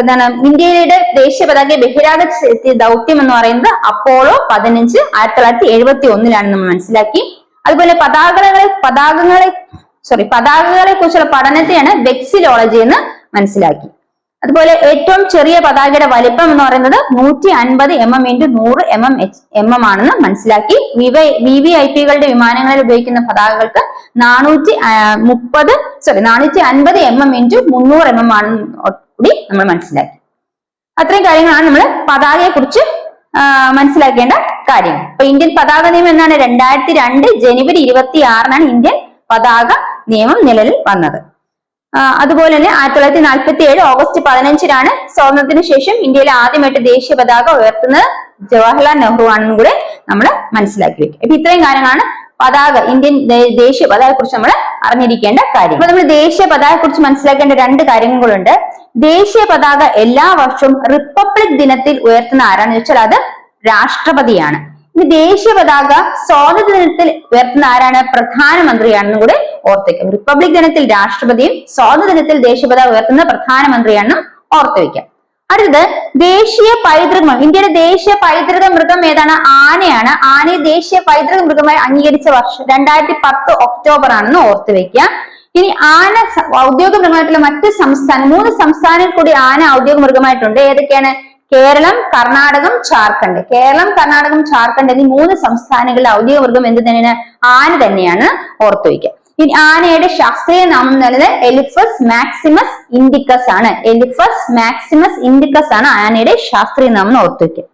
എന്താണ് ഇന്ത്യയുടെ ദേശീയ പതാക ബഹിരാകാശ ദൗത്യം എന്ന് പറയുന്നത് അപ്പോളോ പതിനഞ്ച് ആയിരത്തി തൊള്ളായിരത്തി എഴുപത്തി ഒന്നിലാണ് നമ്മൾ മനസ്സിലാക്കി. അതുപോലെ പതാകകളെ പതാകങ്ങളെ സോറി പതാകകളെ കുറിച്ചുള്ള പഠനത്തെയാണ് വെക്സിലോളജി എന്ന് മനസ്സിലാക്കി. അതുപോലെ ഏറ്റവും ചെറിയ പതാകയുടെ വലിപ്പം എന്ന് പറയുന്നത് നൂറ്റി അൻപത് എം എം ഇന്റു നൂറ് എം എം എം എം ആണെന്ന് മനസ്സിലാക്കി. വി വി ഐ പികളുടെ വിമാനങ്ങളിൽ ഉപയോഗിക്കുന്ന പതാകകൾക്ക് നാനൂറ്റി മുപ്പത് സോറി നാനൂറ്റി അൻപത് എം എം ഇന്റു മുന്നൂറ് എം എം ആണെന്ന് കൂടി നമ്മൾ മനസ്സിലാക്കി. അത്രയും കാര്യങ്ങളാണ് നമ്മൾ പതാകയെ കുറിച്ച് മനസ്സിലാക്കേണ്ട കാര്യം അപ്പൊ ഇന്ത്യൻ പതാക നിയമം എന്നാണ് രണ്ടായിരത്തി രണ്ട് ജനുവരി ഇരുപത്തി ആറിനാണ് ഇന്ത്യൻ പതാക നിയമം നിലവിൽ വന്നത്. അതുപോലെ തന്നെ ആയിരത്തി തൊള്ളായിരത്തി നാൽപ്പത്തി ഏഴ് ഓഗസ്റ്റ് പതിനഞ്ചിനാണ് സ്വാതന്ത്ര്യത്തിന് ശേഷം ഇന്ത്യയിലെ ആദ്യമായിട്ട് ദേശീയ പതാക ഉയർത്തുന്നത് ജവഹർലാൽ നെഹ്റു ആണെന്നും കൂടെ നമ്മൾ മനസ്സിലാക്കി വെക്കും. അപ്പൊ ഇത്രയും കാര്യങ്ങളാണ് പതാക ഇന്ത്യൻ ദേശീയ പതാകയെ കുറിച്ച് നമ്മൾ അറിഞ്ഞിരിക്കേണ്ട കാര്യം. അപ്പൊ നമ്മൾ ദേശീയ പതാകയെ കുറിച്ച് മനസ്സിലാക്കേണ്ട രണ്ട് കാര്യങ്ങളുണ്ട്. ദേശീയ പതാക എല്ലാ വർഷവും റിപ്പബ്ലിക് ദിനത്തിൽ ഉയർത്തുന്ന ആരാണെന്ന് വെച്ചാൽ അത് രാഷ്ട്രപതിയാണ്. ദേശീയ പതാക സ്വാതന്ത്ര്യ ദിനത്തിൽ ഉയർത്തുന്ന ആരാണ്? പ്രധാനമന്ത്രിയാണെന്നും കൂടെ ഓർത്തുവെക്കാം റിപ്പബ്ലിക് ദിനത്തിൽ രാഷ്ട്രപതിയും സ്വാതന്ത്ര്യ ദിനത്തിൽ ദേശീയ പതാക ഉയർത്തുന്ന പ്രധാനമന്ത്രിയാണെന്നും ഓർത്തുവെക്കാം അടുത്തത് ദേശീയ പൈതൃക മൃഗം ഇന്ത്യയുടെ ദേശീയ പൈതൃക മൃഗം ഏതാണ്? ആനയാണ്. ആനയെ ദേശീയ പൈതൃക മൃഗമായി അംഗീകരിച്ച വർഷം രണ്ടായിരത്തി പത്ത് ഒക്ടോബർ ആണെന്ന് ഓർത്തു വെക്കുക ഇനി ആന ഔദ്യോഗിക മൃഗമായിട്ടുള്ള മറ്റ് സംസ്ഥാനം മൂന്ന് സംസ്ഥാനങ്ങളിൽ കൂടി ആന ഔദ്യോഗിക മൃഗമായിട്ടുണ്ട്. ഏതൊക്കെയാണ്? കേരളം കർണാടകം ജാർഖണ്ഡ് കേരളം കർണാടകം ജാർഖണ്ഡ് എന്നീ മൂന്ന് സംസ്ഥാനങ്ങളുടെ ഔദ്യോഗിക വർഗം എന്ത് തന്നെയാണ് ആന തന്നെയാണ് ഓർത്തു വയ്ക്കുക ഇനി ആനയുടെ ശാസ്ത്രീയ നാമം എന്നുള്ളത് എലിഫസ് മാക്സിമസ് ഇൻഡിക്കസ് ആണ്. എലിഫസ് മാക്സിമസ് ഇൻഡിക്കസ് ആണ് ആനയുടെ ശാസ്ത്രീയ നാമം ഓർത്തു വയ്ക്കുക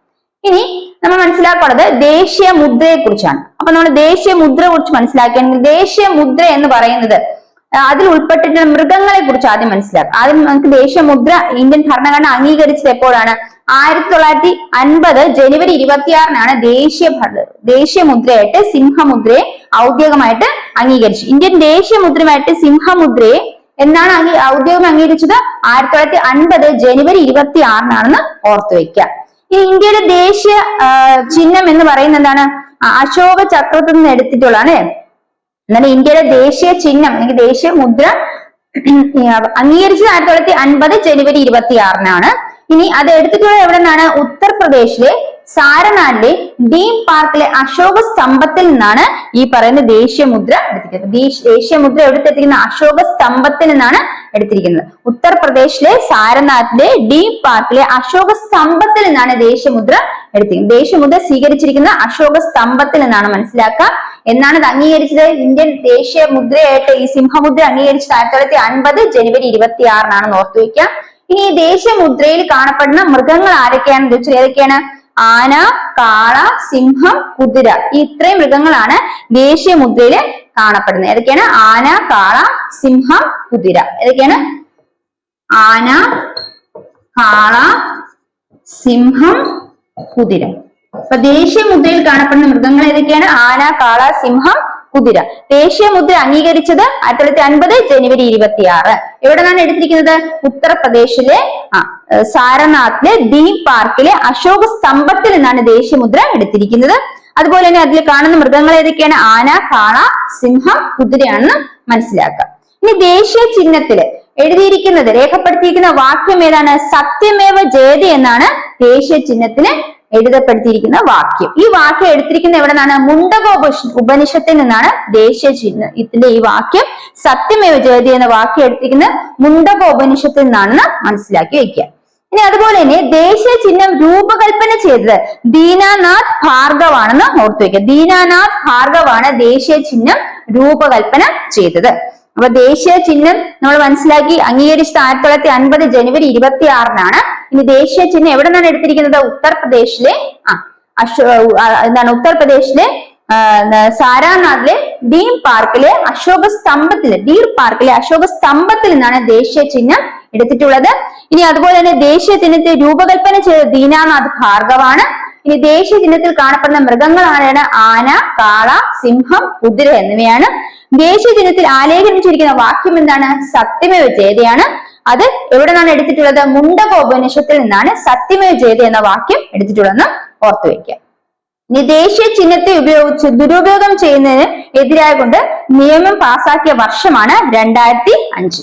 ഇനി നമ്മൾ മനസ്സിലാക്കുന്നത് ദേശീയ മുദ്രയെ കുറിച്ചാണ് അപ്പൊ നമ്മൾ ദേശീയ മുദ്ര കുറിച്ച് മനസ്സിലാക്കുകയാണെങ്കിൽ ദേശീയ മുദ്ര എന്ന് പറയുന്നത് അതിൽ ഉൾപ്പെട്ടിട്ടുള്ള മൃഗങ്ങളെ കുറിച്ച് ആദ്യം മനസ്സിലാക്കുക ആദ്യം നമുക്ക് ദേശീയ മുദ്ര ഇന്ത്യൻ ഭരണഘടന അംഗീകരിച്ചത് എപ്പോഴാണ്? ആയിരത്തി തൊള്ളായിരത്തി അൻപത് ജനുവരി ഇരുപത്തിയാറിനാണ് ദേശീയ ദേശീയ മുദ്രയായിട്ട് സിംഹമുദ്രയെ ഔദ്യോഗികമായിട്ട് അംഗീകരിച്ചു ഇന്ത്യൻ ദേശീയ മുദ്രയുമായിട്ട് സിംഹമുദ്രയെ എന്നാണ് അംഗീ ഔദ്യോഗികം അംഗീകരിച്ചത്? ആയിരത്തി തൊള്ളായിരത്തി അൻപത് ജനുവരി ഇരുപത്തി ആറിനാണെന്ന് ഓർത്തു വെക്കുക ഇനി ഇന്ത്യയുടെ ദേശീയ ചിഹ്നം എന്ന് പറയുന്നത് എന്താണ്? അശോക ചക്രത്തിൽ നിന്ന് എടുത്തിട്ടുള്ളതാണ്. എന്നാൽ ഇന്ത്യയുടെ ദേശീയ ചിഹ്നം അല്ലെങ്കിൽ ദേശീയ മുദ്ര അംഗീകരിച്ചത് ആയിരത്തി തൊള്ളായിരത്തി അൻപത് ജനുവരി ഇരുപത്തി ആറിനാണ് ഇനി അത് എടുത്തിട്ടുള്ളത് എവിടെ നിന്നാണ് ഉത്തർപ്രദേശിലെ സാരനാഥിലെ ഡീം പാർക്കിലെ അശോക സ്തംഭത്തിൽ നിന്നാണ് ഈ പറയുന്ന ദേശീയ മുദ്ര എടുത്തിരിക്കുന്നത്. ദേശ- ദേശീയ മുദ്ര എടുത്തെത്തിക്കുന്ന അശോക സ്തംഭത്തിൽ നിന്നാണ് എടുത്തിരിക്കുന്നത്. ഉത്തർപ്രദേശിലെ സാരനാഥിലെ ഡീം പാർക്കിലെ അശോക സ്തംഭത്തിൽ നിന്നാണ് ദേശീയ മുദ്ര എടുത്തിരിക്കുന്നത്. ദേശീയ മുദ്ര സ്വീകരിച്ചിരിക്കുന്ന അശോക സ്തംഭത്തിൽ നിന്നാണ് മനസ്സിലാക്കുക. എന്നാണ് ഇത് അംഗീകരിച്ചത്? ഇന്ത്യൻ ദേശീയ മുദ്രയായിട്ട് ഈ സിംഹമുദ്ര അംഗീകരിച്ചത് ആയിരത്തി തൊള്ളായിരത്തി അൻപത് ജനുവരി ഇരുപത്തി ആറിനാണ് ഓർത്തു വയ്ക്കുക ഇനി ഈ ദേശീയ മുദ്രയിൽ കാണപ്പെടുന്ന മൃഗങ്ങൾ ആരൊക്കെയാണെന്ന് ചോദിച്ചാൽ ഏതൊക്കെയാണ്? ആന കാള സിംഹം കുതിര. ഈ ഇത്രയും മൃഗങ്ങളാണ് ദേശീയ മുദ്രയിൽ കാണപ്പെടുന്നത്. ഏതൊക്കെയാണ്? ആന കാള സിംഹം കുതിര. ഏതൊക്കെയാണ്? ആന കാള സിംഹം കുതിര. അപ്പൊ ദേശീയ മുദ്രയിൽ കാണപ്പെടുന്ന മൃഗങ്ങൾ ഏതൊക്കെയാണ്? ആന കാള സിംഹം കുതിര. ദേശീയ മുദ്ര അംഗീകരിച്ചത് ആയിരത്തി തൊള്ളായിരത്തി അൻപത് ജനുവരി ഇരുപത്തി ആറ് എവിടെ എടുത്തിരിക്കുന്നത്? ഉത്തർപ്രദേശിലെ ആ സാരനാഥിലെ ദീപ് പാർക്കിലെ അശോക സ്തംഭത്തിൽ നിന്നാണ് ദേശീയ മുദ്ര എടുത്തിരിക്കുന്നത്. അതുപോലെ തന്നെ അതിൽ കാണുന്ന മൃഗങ്ങൾ ഏതൊക്കെയാണ്? ആന കാള സിംഹം കുതിരയാണെന്ന് മനസ്സിലാക്കുക ഇനി ദേശീയ ചിഹ്നത്തിൽ എഴുതിയിരിക്കുന്നത് രേഖപ്പെടുത്തിയിരിക്കുന്ന വാക്യം ഏതാണ്? സത്യമേവ ജയതി എന്നാണ് ദേശീയ ചിഹ്നത്തിന് എഴുതപ്പെടുത്തിയിരിക്കുന്ന വാക്യം. ഈ വാക്യം എടുത്തിരിക്കുന്ന എവിടെ നിന്നാണ് മുണ്ടക ഉപനിഷ- ഉപനിഷത്തിൽ നിന്നാണ് ദേശീയ ചിഹ്നത്തിന്റെ ഈ വാക്യം സത്യമേവ ജയതി എന്ന വാക്യം എടുത്തിരിക്കുന്നത് മുണ്ടക ഉപനിഷത്തിൽ നിന്നാണെന്ന് മനസ്സിലാക്കി വെക്കുക. ഇനി അതുപോലെ തന്നെ ദേശീയ ചിഹ്നം രൂപകൽപ്പന ചെയ്തത് ദീനാനാഥ് ഭാർഗവാണെന്ന് ഓർത്തു വെക്കുക. ദീനാനാഥ് ഭാർഗവാണ് ദേശീയ ചിഹ്നം രൂപകൽപ്പന ചെയ്തത്. അപ്പൊ ദേശീയ ചിഹ്നം നമ്മൾ മനസ്സിലാക്കി. അംഗീകരിച്ചത് ആയിരത്തി തൊള്ളായിരത്തി അൻപത് ജനുവരി ഇരുപത്തി ആറിനാണ് ഇനി ദേശീയ ചിഹ്നം എവിടെ നിന്നാണ് എടുത്തിരിക്കുന്നത്? ഉത്തർപ്രദേശിലെ ആ അശോ എന്താണ് ഉത്തർപ്രദേശിലെ സാരാനാഥിലെ ഡീൻ പാർക്കിലെ അശോക സ്തംഭത്തിലെ ഡീർ പാർക്കിലെ അശോക സ്തംഭത്തിൽ നിന്നാണ് ദേശീയ ചിഹ്നം എടുത്തിട്ടുള്ളത്. ഇനി അതുപോലെ തന്നെ ദേശീയ ചിഹ്നത്തെ രൂപകൽപ്പന ചെയ്ത ദീനാനാഥ് ഭാർഗവാണ്. ഇനി ദേശീയ ചിഹ്നത്തിൽ കാണപ്പെടുന്ന മൃഗങ്ങളാണ് ആന കാള സിംഹം കുതിര എന്നിവയാണ്. ദേശീയ ദിനത്തിൽ ആലേഖനം ചെയ്തിരിക്കുന്ന വാക്യം എന്താണ്? സത്യമേവ ജയതയാണ്. അത് എവിടെ നിന്നാണ് എടുത്തിട്ടുള്ളത്? മുണ്ടകോപനിഷത്തിൽ നിന്നാണ് സത്യമേവ ജയത എന്ന വാക്യം എടുത്തിട്ടുള്ളതെന്ന് ഓർത്തു വെക്കുക. ഇനി ദേശീയ ചിഹ്നത്തെ ഉപയോഗിച്ച് ദുരുപയോഗം ചെയ്യുന്നതിന് എതിരായ കൊണ്ട് നിയമം പാസാക്കിയ വർഷമാണ് രണ്ടായിരത്തി അഞ്ച്.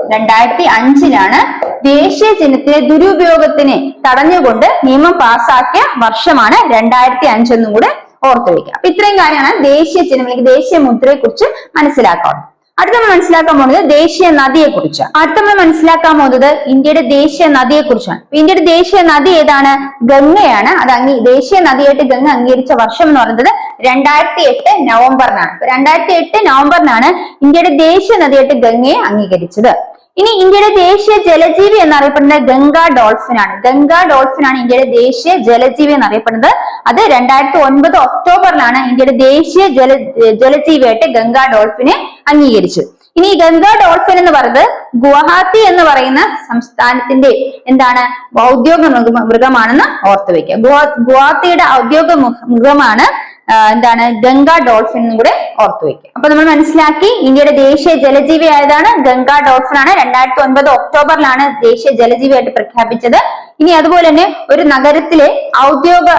രണ്ടായിരത്തി അഞ്ചിലാണ് ദേശീയ ചിഹ്നത്തിലെ ദുരുപയോഗത്തിനെ തടഞ്ഞുകൊണ്ട് നിയമം പാസാക്കിയ വർഷമാണ് രണ്ടായിരത്തി അഞ്ചെന്നും കൂടെ ഓർത്തു വെക്കുക. അപ്പൊ ഇത്രയും കാര്യമാണ് ദേശീയ ചിഹ്നം അല്ലെങ്കിൽ ദേശീയ മുദ്രയെ കുറിച്ച് മനസ്സിലാക്കാവുന്നത് അടുത്ത നമ്മൾ മനസ്സിലാക്കാൻ പോകുന്നത് ദേശീയ നദിയെ കുറിച്ച്. അടുത്ത നമ്മൾ മനസ്സിലാക്കാൻ പോകുന്നത് ഇന്ത്യയുടെ ദേശീയ നദിയെ കുറിച്ചാണ്. ഇന്ത്യയുടെ ദേശീയ നദി ഏതാണ്? ഗംഗയാണ്. അത് അംഗീ ദേശീയ നദിയായിട്ട് ഗംഗ അംഗീകരിച്ച വർഷം എന്ന് പറയുന്നത് രണ്ടായിരത്തി എട്ട് നവംബറിനാണ്. രണ്ടായിരത്തി എട്ട് നവംബറിനാണ് ഇന്ത്യയുടെ ദേശീയ നദിയായിട്ട് ഗംഗയെ അംഗീകരിച്ചത്. ഇനി ഇന്ത്യയുടെ ദേശീയ ജലജീവി എന്നറിയപ്പെടുന്നത് ഗംഗാ ഡോൾഫിൻ ആണ് ഗംഗാ ഡോൾഫിൻ ആണ് ഇന്ത്യയുടെ ദേശീയ ജലജീവി എന്നറിയപ്പെടുന്നത്. അത് രണ്ടായിരത്തി ഒൻപത് ഒക്ടോബറിലാണ് ഇന്ത്യയുടെ ദേശീയ ജല ജലജീവിയായിട്ട് ഗംഗാ ഡോൾഫിനെ അംഗീകരിച്ചു ഇനി ഗംഗാ ഡോൾഫിൻ എന്ന് പറയുന്നത് ഗുവാഹത്തി എന്ന് പറയുന്ന സംസ്ഥാനത്തിന്റെ എന്താണ് ഔദ്യോഗിക മൃഗമാണെന്ന് ഓർത്തു വെക്കുക ഗുവാ- ഗുവാഹത്തിയുടെ ഔദ്യോഗിക മൃഗമാണ് എന്താണ് ഗംഗാ ഡോൾഫിൻ എന്നും കൂടെ ഓർത്തു വെക്കുക. അപ്പൊ നമ്മൾ മനസ്സിലാക്കി ഇന്ത്യയുടെ ദേശീയ ജലജീവി ആയതാണ് ഗംഗാ ഡോൾഫിൻ ആണ്. രണ്ടായിരത്തി ഒൻപത് ഒക്ടോബറിലാണ് ദേശീയ ജലജീവി ആയിട്ട് പ്രഖ്യാപിച്ചത്. ഇനി അതുപോലെ തന്നെ ഒരു നഗരത്തിലെ ഔദ്യോഗിക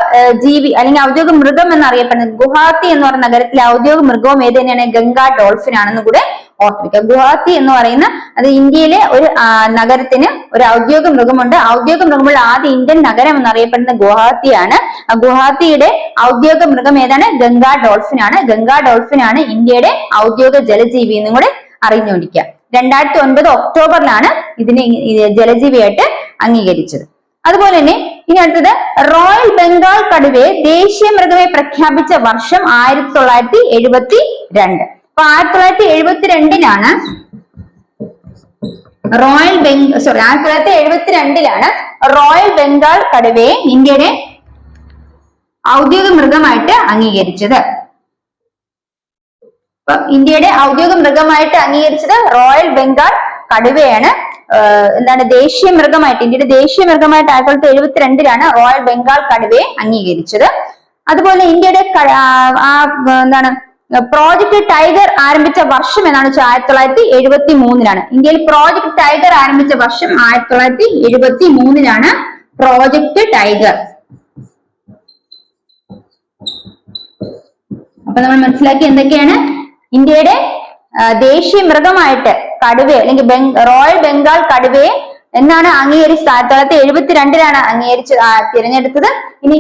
ജീവി അല്ലെങ്കിൽ ഔദ്യോഗിക മൃഗം എന്നറിയപ്പെടുന്നത് ഗുവാഹത്തി എന്ന് പറയുന്ന നഗരത്തിലെ ഔദ്യോഗിക മൃഗവും ഏത് തന്നെയാണ്? ഗംഗാ ഡോൾഫിൻ ആണെന്ന് കൂടെ ഓർത്തിരിക്കുക ഗുവാഹത്തി എന്ന് പറയുന്ന അത് ഇന്ത്യയിലെ ഒരു നഗരത്തിന് ഒരു ഔദ്യോഗിക മൃഗമുണ്ട്. ഔദ്യോഗിക മൃഗമുള്ള ആദ്യ ഇന്ത്യൻ നഗരം എന്നറിയപ്പെടുന്ന ഗുവാഹത്തിയാണ്. ഗുവാഹത്തിയുടെ ഔദ്യോഗിക മൃഗം ഏതാണ്? ഗംഗാ ഡോൾഫിൻ ആണ് ഗംഗാ ഡോൾഫിൻ ആണ് ഇന്ത്യയുടെ ഔദ്യോഗിക ജലജീവി എന്നും കൂടെ അറിഞ്ഞുകൊണ്ടിരിക്കുക. രണ്ടായിരത്തി ഒൻപത് ഒക്ടോബറിലാണ് ഇതിനെ ജലജീവിയായിട്ട് അംഗീകരിച്ചത്. അതുപോലെ തന്നെ ഇനി അടുത്തത് റോയൽ ബംഗാൾ കടുവയെ ദേശീയ മൃഗമായി പ്രഖ്യാപിച്ച വർഷം ആയിരത്തി തൊള്ളായിരത്തി എഴുപത്തി രണ്ട്. അപ്പൊ ആയിരത്തി തൊള്ളായിരത്തി എഴുപത്തിരണ്ടിലാണ് റോയൽ ബംഗാൾ സോറി ആയിരത്തി തൊള്ളായിരത്തി എഴുപത്തിരണ്ടിലാണ് റോയൽ ബംഗാൾ കടുവയെ ഇന്ത്യയുടെ ഔദ്യോഗിക മൃഗമായിട്ട് അംഗീകരിച്ചത്. ഇന്ത്യയുടെ ഔദ്യോഗിക മൃഗമായിട്ട് അംഗീകരിച്ചത് റോയൽ ബംഗാൾ കടുവയാണ്. എന്താണ് ദേശീയ മൃഗമായിട്ട് ഇന്ത്യയുടെ ദേശീയ മൃഗമായിട്ട് ആയിരത്തി തൊള്ളായിരത്തി എഴുപത്തിരണ്ടിലാണ് റോയൽ ബംഗാൾ കടുവയെ അംഗീകരിച്ചത്. അതുപോലെ ഇന്ത്യയുടെ എന്താണ് പ്രോജക്ട് ടൈഗർ ആരംഭിച്ച വർഷം എന്നാണ് വെച്ചാൽ ആയിരത്തി തൊള്ളായിരത്തി എഴുപത്തി മൂന്നിലാണ് ഇന്ത്യയിൽ പ്രോജക്ട് ടൈഗർ ആരംഭിച്ച വർഷം ആയിരത്തി തൊള്ളായിരത്തി എഴുപത്തി മൂന്നിലാണ് പ്രോജക്ട് ടൈഗർ അപ്പൊ നമ്മൾ മനസ്സിലാക്കി എന്തൊക്കെയാണ്? ഇന്ത്യയുടെ ദേശീയ മൃഗമായിട്ട് കടുവയെ അല്ലെങ്കിൽ റോയൽ ബംഗാൾ കടുവയെ എന്നാണ് അംഗീകരിച്ചത് ആയിരത്തി തൊള്ളായിരത്തി എഴുപത്തിരണ്ടിലാണ് അംഗീകരിച്ച് തിരഞ്ഞെടുത്തത്. ഇനി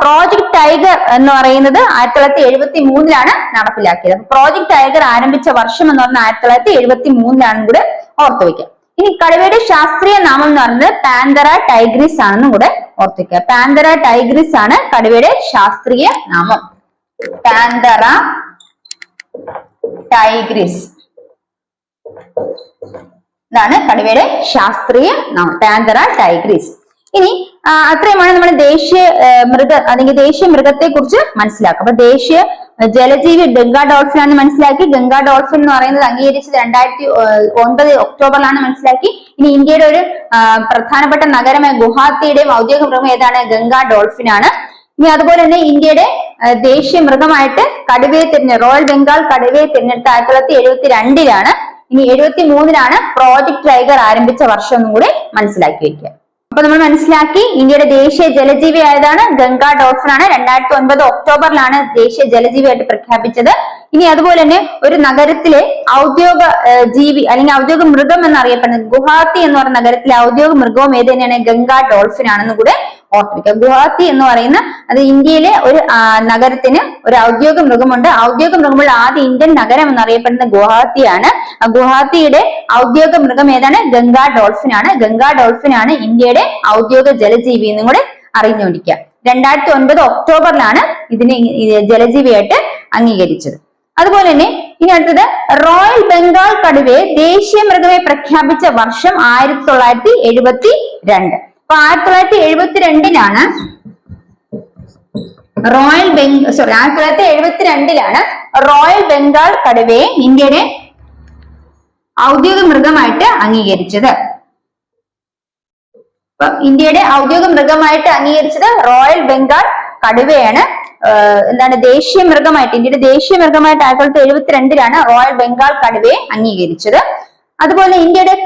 പ്രോജക്ട് ടൈഗർ എന്ന് പറയുന്നത് ആയിരത്തി തൊള്ളായിരത്തി എഴുപത്തി മൂന്നിലാണ് നടപ്പിലാക്കിയത് പ്രോജക്ട് ടൈഗർ ആരംഭിച്ച വർഷം എന്ന് പറഞ്ഞാൽ ആയിരത്തി തൊള്ളായിരത്തി എഴുപത്തി മൂന്നിലാണ് കൂടെ ഓർത്തു വെക്കുക ഇനി കടുവയുടെ ശാസ്ത്രീയ നാമം എന്ന് പറയുന്നത് പാന്തറ ടൈഗ്രിസ് ആണെന്നും കൂടെ ഓർത്തു വെക്കുക. പാന്തറ ടൈഗ്രിസ് ആണ് കടുവയുടെ ശാസ്ത്രീയ നാമം. പാന്തറ ടൈഗ്രിസ് ഇതാണ് കടുവയുടെ ശാസ്ത്രീയ നാമം. പാന്തറ ടൈഗ്രീസ് ഇനി അത്രയുമാണ് നമ്മൾ ദേശീയ മൃഗ അല്ലെങ്കിൽ ദേശീയ മൃഗത്തെ കുറിച്ച് മനസ്സിലാക്കുക. അപ്പൊ ദേശീയ ജലജീവി ഗംഗാ ഡോൾഫിൻ ആണെന്ന് മനസ്സിലാക്കി. ഗംഗാ ഡോൾഫിൻ എന്ന് പറയുന്നത് അംഗീകരിച്ചത് രണ്ടായിരത്തി ഒൻപത് ഒക്ടോബറിലാണ് മനസ്സിലാക്കി. ഇനി ഇന്ത്യയുടെ ഒരു പ്രധാനപ്പെട്ട നഗരമായ ഗുവാഹത്തിയുടെ ഔദ്യോഗിക മൃഗം ഏതാണ്? ഗംഗാ ഡോൾഫിൻ ആണ്. ഇനി അതുപോലെ തന്നെ ഇന്ത്യയുടെ ദേശീയ മൃഗമായിട്ട് കടുവയെ തിരഞ്ഞെടുത്ത റോയൽ ബംഗാൾ കടുവയെ തിരഞ്ഞെടുത്ത ആയിരത്തി തൊള്ളായിരത്തി എഴുപത്തി രണ്ടിലാണ് ഇനി എഴുപത്തി മൂന്നിലാണ് പ്രോജക്ട് ടൈഗർ ആരംഭിച്ച വർഷം എന്നും കൂടി മനസ്സിലാക്കി വെക്കുക. അപ്പൊ നമ്മൾ മനസ്സിലാക്കി ഇന്ത്യയുടെ ദേശീയ ജലജീവി ആയതാണ് ഗംഗാ ഡോൾഫിൻ ആണ്. രണ്ടായിരത്തി ഒൻപത് ഒക്ടോബറിലാണ് ദേശീയ ജലജീവിയായിട്ട് പ്രഖ്യാപിച്ചത്. ഇനി അതുപോലെ തന്നെ ഒരു നഗരത്തിലെ ഔദ്യോഗിക ജീവി അല്ലെങ്കിൽ ഔദ്യോഗിക മൃഗം എന്നറിയപ്പെടുന്നത് ഗുവാഹത്തി എന്ന് പറയുന്ന നഗരത്തിലെ ഔദ്യോഗിക മൃഗവും ഏത് തന്നെയാണ്? ഗംഗാ ഡോൾഫിൻ ആണെന്ന് കൂടെ ഓർത്തിരിക്കുക. ഗുവാഹത്തി എന്ന് പറയുന്ന അത് ഇന്ത്യയിലെ ഒരു നഗരത്തിന് ഒരു ഔദ്യോഗിക മൃഗമുണ്ട്. ഔദ്യോഗിക മൃഗമുള്ള ആദ്യ ഇന്ത്യൻ നഗരം എന്നറിയപ്പെടുന്ന ഗുവാഹത്തിയാണ്. ഗുവാഹത്തിയുടെ ഔദ്യോഗിക മൃഗം ഏതാണ്? ഗംഗാ ഡോൾഫിൻ ആണ് ഗംഗാ ഡോൾഫിൻ ആണ് ഇന്ത്യയുടെ ഔദ്യോഗിക ജലജീവി എന്നും കൂടെ അറിഞ്ഞുകൊണ്ടിരിക്കുക. രണ്ടായിരത്തി ഒൻപത് ഒക്ടോബറിലാണ് ഇതിനെ ജലജീവിയായിട്ട് അംഗീകരിച്ചത്. അതുപോലെ തന്നെ ഇനി അടുത്തത് റോയൽ ബംഗാൾ കടുവയെ ദേശീയ മൃഗമായി പ്രഖ്യാപിച്ച വർഷം ആയിരത്തി തൊള്ളായിരത്തി എഴുപത്തി രണ്ട്. അപ്പൊ ആയിരത്തി തൊള്ളായിരത്തി എഴുപത്തിരണ്ടിലാണ് റോയൽ ബംഗാൾ സോറി ആയിരത്തി തൊള്ളായിരത്തി എഴുപത്തിരണ്ടിലാണ് റോയൽ ബംഗാൾ കടുവയെ ഇന്ത്യയുടെ ഔദ്യോഗിക മൃഗമായിട്ട് അംഗീകരിച്ചത്. അപ്പൊ ഇന്ത്യയുടെ ഔദ്യോഗിക മൃഗമായിട്ട് അംഗീകരിച്ചത് റോയൽ ബംഗാൾ കടുവയാണ്. എന്താണ് ദേശീയ മൃഗമായിട്ട് ഇന്ത്യയുടെ ദേശീയ മൃഗമായിട്ട് ആയിരത്തി തൊള്ളായിരത്തി എഴുപത്തി രണ്ടിലാണ് റോയൽ ബംഗാൾ കടുവയെ അംഗീകരിച്ചത്. അതുപോലെ ഇന്ത്യയുടെ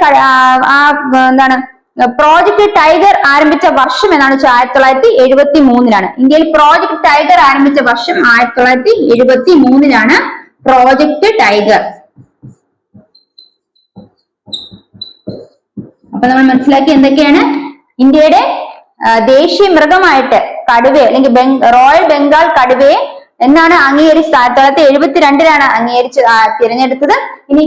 എന്താണ് പ്രോജക്ട് ടൈഗർ ആരംഭിച്ച വർഷം എന്നാണ് വെച്ചാൽ ആയിരത്തി തൊള്ളായിരത്തി എഴുപത്തി മൂന്നിലാണ് ഇന്ത്യയിൽ പ്രോജക്ട് ടൈഗർ ആരംഭിച്ച വർഷം ആയിരത്തി തൊള്ളായിരത്തി എഴുപത്തി മൂന്നിലാണ് പ്രോജക്ട് ടൈഗർ അപ്പൊ നമ്മൾ മനസ്സിലാക്കി എന്തൊക്കെയാണ്? ഇന്ത്യയുടെ ദേശീയ മൃഗമായിട്ട് കടുവയെ അല്ലെങ്കിൽ റോയൽ ബംഗാൾ കടുവയെ എന്നാണ് അംഗീകരിച്ചത് ആയിരത്തി തൊള്ളായിരത്തി എഴുപത്തിരണ്ടിലാണ് അംഗീകരിച്ച് തിരഞ്ഞെടുത്തത്. ഇനി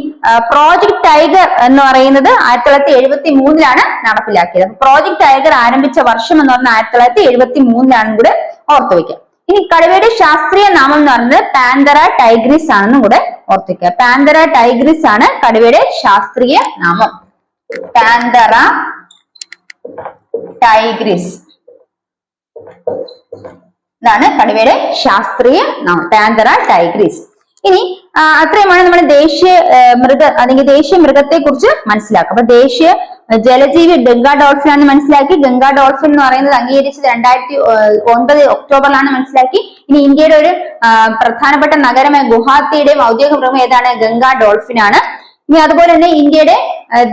പ്രോജക്ട് ടൈഗർ എന്ന് പറയുന്നത് ആയിരത്തി തൊള്ളായിരത്തി എഴുപത്തി മൂന്നിലാണ് നടപ്പിലാക്കിയത് പ്രോജക്ട് ടൈഗർ ആരംഭിച്ച വർഷം എന്ന് പറഞ്ഞാൽ ആയിരത്തി തൊള്ളായിരത്തി എഴുപത്തി മൂന്നിലാണ് കൂടെ ഓർത്തു വയ്ക്കുക ഇനി കടുവയുടെ ശാസ്ത്രീയ നാമം എന്ന് പറയുന്നത് പാന്തറ ടൈഗ്രിസ് ആണെന്നും കൂടെ ഓർത്തു വയ്ക്കുക പാന്തറ ടൈഗ്രിസ് ആണ് കടുവയുടെ ശാസ്ത്രീയ നാമം. പാന്തറ ടൈഗ്രിസ് ഇതാണ് കടുവയുടെ ശാസ്ത്രീയ നാമം പാന്തറ ടൈഗ്രീസ് ഇനി അത്രയുമാണ് നമ്മൾ ദേശീയ മൃഗ അല്ലെങ്കിൽ ദേശീയ മൃഗത്തെ കുറിച്ച് മനസ്സിലാക്കുക. അപ്പൊ ദേശീയ ജലജീവി ഗംഗ ഡോൾഫിൻ ആണെന്ന് മനസ്സിലാക്കി. ഗംഗ ഡോൾഫിൻ എന്ന് പറയുന്നത് അംഗീകരിച്ചത് രണ്ടായിരത്തി ഒൻപത് ഒക്ടോബറിലാണ് മനസ്സിലാക്കി. ഇനി ഇന്ത്യയുടെ ഒരു പ്രധാനപ്പെട്ട നഗരമായ ഗുവാഹത്തിയുടെയും ഔദ്യോഗിക മൃഗം ഏതാണ്? ഗംഗ ഡോൾഫിൻ ആണ്. ഇനി അതുപോലെ തന്നെ ഇന്ത്യയുടെ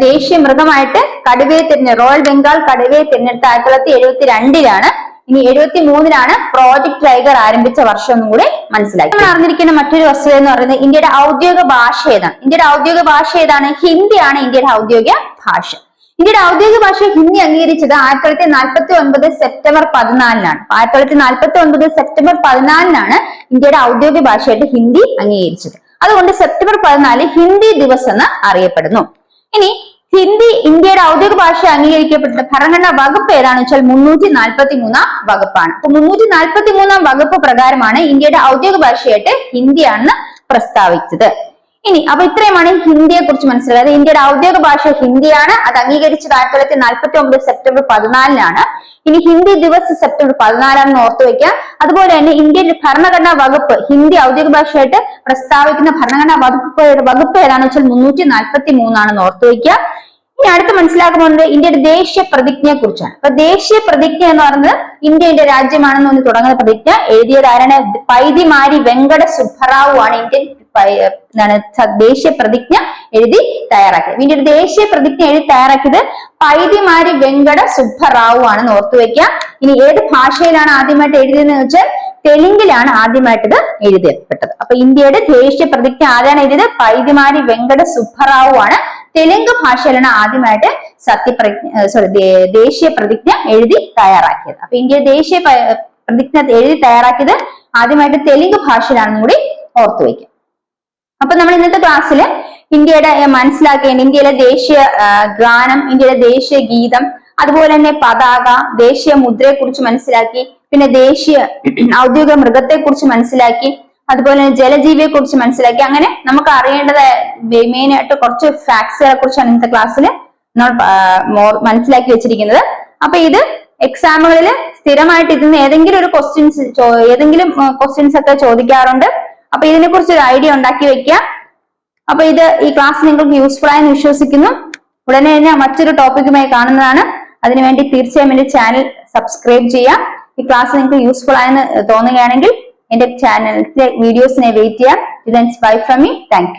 ദേശീയ മൃഗമായിട്ട് കടുവയെ തിരഞ്ഞ റോയൽ ബംഗാൾ കടുവയെ തിരഞ്ഞെടുത്ത ആയിരത്തി തൊള്ളായിരത്തി എഴുപത്തി രണ്ടിലാണ് ഇനി എഴുപത്തി മൂന്നിലാണ് പ്രോജക്ട് ടൈഗർ ആരംഭിച്ച വർഷം എന്നും കൂടെ മനസ്സിലാക്കി. നമ്മൾ അറിഞ്ഞിരിക്കുന്ന മറ്റൊരു വസ്തുത എന്ന് പറയുന്നത് ഇന്ത്യയുടെ ഔദ്യോഗിക ഭാഷ ഏതാണ്? ഇന്ത്യയുടെ ഔദ്യോഗിക ഭാഷ ഏതാണ്? ഹിന്ദിയാണ് ഇന്ത്യയുടെ ഔദ്യോഗിക ഭാഷ. ഇന്ത്യയുടെ ഔദ്യോഗിക ഭാഷ ഹിന്ദി അംഗീകരിച്ചത് ആയിരത്തി തൊള്ളായിരത്തി നാൽപ്പത്തി ഒൻപത് സെപ്റ്റംബർ പതിനാലിനാണ്. ആയിരത്തി തൊള്ളായിരത്തി നാൽപ്പത്തി ഒൻപത് സെപ്റ്റംബർ പതിനാലിനാണ് ഇന്ത്യയുടെ ഔദ്യോഗിക ഭാഷയായിട്ട് ഹിന്ദി അംഗീകരിച്ചത്. അതുകൊണ്ട് സെപ്റ്റംബർ പതിനാല് ഹിന്ദി ദിവസ് എന്ന് അറിയപ്പെടുന്നു. ഇനി ഹിന്ദി ഇന്ത്യയുടെ ഔദ്യോഗിക ഭാഷ അംഗീകരിക്കപ്പെട്ട ഭരണഘടനാ വകുപ്പ് ഏതാണെന്ന് വെച്ചാൽ മുന്നൂറ്റി നാൽപ്പത്തി മൂന്നാം വകുപ്പാണ്. അപ്പൊ മുന്നൂറ്റി നാൽപ്പത്തി മൂന്നാം വകുപ്പ് പ്രകാരമാണ് ഇന്ത്യയുടെ ഔദ്യോഗിക ഭാഷയായിട്ട് ഹിന്ദിയാണെന്ന് പ്രസ്താവിച്ചത്. ഇനി അപ്പൊ ഇത്രയുമാണ് ഹിന്ദിയെ കുറിച്ച് മനസ്സിലായത് ഇന്ത്യയുടെ ഔദ്യോഗിക ഭാഷ ഹിന്ദിയാണ്. അത് അംഗീകരിച്ചത് ആയിരത്തി തൊള്ളായിരത്തി നാൽപ്പത്തി ഒമ്പത് സെപ്റ്റംബർ പതിനാലിനാണ്. ഇനി ഹിന്ദി ദിവസ് സെപ്റ്റംബർ പതിനാലാണെന്ന് ഓർത്തു വെക്കുക അതുപോലെ തന്നെ ഇന്ത്യൻ ഭരണഘടനാ വകുപ്പ് ഹിന്ദി ഔദ്യോഗിക ഭാഷയായിട്ട് പ്രസ്താവിക്കുന്ന ഭരണഘടനാ വകുപ്പ് വകുപ്പ് ഏതാണെന്ന് വെച്ചാൽ മുന്നൂറ്റി നാൽപ്പത്തി മൂന്നാണെന്ന് ഓർത്തു വെക്കുക ഇനി അടുത്ത് മനസ്സിലാക്കുന്നത് ഇന്ത്യയുടെ ദേശീയ പ്രതിജ്ഞയെ കുറിച്ചാണ് അപ്പൊ ദേശീയ പ്രതിജ്ഞ എന്ന് പറയുന്നത് ഇന്ത്യയുടെ രാജ്യമാണെന്ന് തുടങ്ങുന്ന പ്രതിജ്ഞ. എഴുതിയത് ആരാണ്? പൈതിമാരി വെങ്കട സുബ്ബറാവു ആണ് ഇന്ത്യൻ എന്താണ് ദേശീയ പ്രതിജ്ഞ എഴുതി തയ്യാറാക്കിയത് ഒരു ദേശീയ പ്രതിജ്ഞ എഴുതി തയ്യാറാക്കിയത് പൈതിമാരി വെങ്കട സുബ്ബറാവു ആണെന്ന് ഓർത്തു വെക്കുക ഇനി ഏത് ഭാഷയിലാണ് ആദ്യമായിട്ട് എഴുതിയതെന്ന് വെച്ചാൽ തെലുങ്കിലാണ് ആദ്യമായിട്ട് ഇത് എഴുതപ്പെട്ടത്. അപ്പൊ ഇന്ത്യയുടെ ദേശീയ പ്രതിജ്ഞ ആരാണ് എഴുതിയത്? പൈതിമാരി വെങ്കട സുബ്ബറാവു ആണ്. തെലുങ്ക് ഭാഷയിലാണ് ആദ്യമായിട്ട് സത്യപ്രതിജ്ഞ സോറി ദേശീയ പ്രതിജ്ഞ എഴുതി തയ്യാറാക്കിയത്. അപ്പൊ ഇന്ത്യ ദേശീയ പ്രതിജ്ഞ എഴുതി തയ്യാറാക്കിയത് ആദ്യമായിട്ട് തെലുങ്ക് ഭാഷയിലാണെന്നും കൂടി ഓർത്തു വയ്ക്കുക. അപ്പൊ നമ്മൾ ഇന്നത്തെ ക്ലാസ്സിൽ ഇന്ത്യയുടെ മനസ്സിലാക്കേണ്ട ഇന്ത്യയിലെ ദേശീയ ഗാനം ഇന്ത്യയിലെ ദേശീയ ഗീതം അതുപോലെ തന്നെ പതാക ദേശീയ മുദ്രയെ കുറിച്ച് മനസ്സിലാക്കി പിന്നെ ദേശീയ *clears throat* ഔദ്യോഗിക മൃഗത്തെ കുറിച്ച് മനസ്സിലാക്കി അതുപോലെ തന്നെ ജലജീവിയെ കുറിച്ച് മനസ്സിലാക്കി. അങ്ങനെ നമുക്ക് അറിയേണ്ടത് മെയിൻ ആയിട്ട് കുറച്ച് ഫാക്ട്സുകളെ കുറിച്ചാണ് ഇന്നത്തെ ക്ലാസ്സിൽ നമ്മൾ മനസ്സിലാക്കി വെച്ചിരിക്കുന്നത്. അപ്പൊ ഇത് എക്സാമുകളിൽ സ്ഥിരമായിട്ട് ഇതിന് ഏതെങ്കിലും ഒരു ക്വസ്റ്റ്യൻസ് ഏതെങ്കിലും ക്വസ്റ്റ്യൻസ് ഒക്കെ ചോദിക്കാറുണ്ട്. അപ്പൊ ഇതിനെ കുറിച്ച് ഒരു ഐഡിയ ഉണ്ടാക്കി വെക്കാം അപ്പൊ ഇത് ഈ ക്ലാസ് നിങ്ങൾക്ക് യൂസ്ഫുൾ ആയെന്ന് വിശ്വസിക്കുന്നു. ഉടനെ തന്നെ മറ്റൊരു ടോപ്പിക്കുമായി കാണുന്നതാണ്. അതിനുവേണ്ടി തീർച്ചയായും എന്റെ ചാനൽ സബ്സ്ക്രൈബ് ചെയ്യാം ഈ ക്ലാസ് നിങ്ങൾക്ക് യൂസ്ഫുൾ ആയെന്ന് തോന്നുകയാണെങ്കിൽ എന്റെ ചാനലിലെ വീഡിയോസിനെ വെയിറ്റ് ചെയ്യുക. Bye from me thank